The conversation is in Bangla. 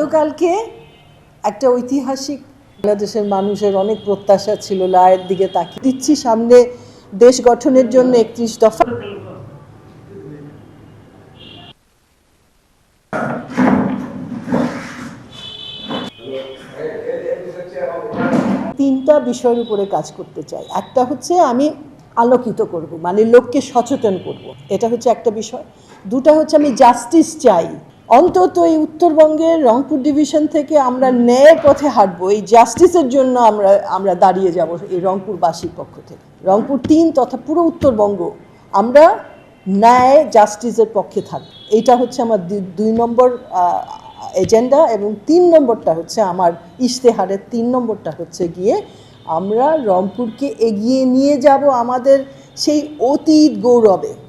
গতকালকে একটা ঐতিহাসিক বাংলাদেশের মানুষের অনেক প্রত্যাশা ছিল লায়ের দিকে তাকিয়ে। দিচ্ছি সামনে দেশ গঠনের জন্য একত্রিশ দফা। তিনটা বিষয়ের উপরে কাজ করতে চাই। একটা হচ্ছে আমি আলোকিত করব মানে লোককে সচেতন করব। এটা হচ্ছে একটা বিষয়। দুটা হচ্ছে আমি জাস্টিস চাই। অন্তত এই উত্তরবঙ্গের রংপুর ডিভিশন থেকে আমরা ন্যায়ের পথে হাঁটবো, এই জাস্টিসের জন্য আমরা আমরা দাঁড়িয়ে যাব এই রংপুরবাসীর পক্ষ থেকে। রংপুর তিন তথা পুরো উত্তরবঙ্গ আমরা ন্যায় জাস্টিসের পক্ষে থাকব। এইটা হচ্ছে আমার দুই- নম্বর এজেন্ডা এবং তিন নম্বরটা হচ্ছে আমার ইশতেহারের তিন নম্বরটা হচ্ছে গিয়ে আমরা রংপুরকে এগিয়ে নিয়ে যাব আমাদের সেই অতীত গৌরবে।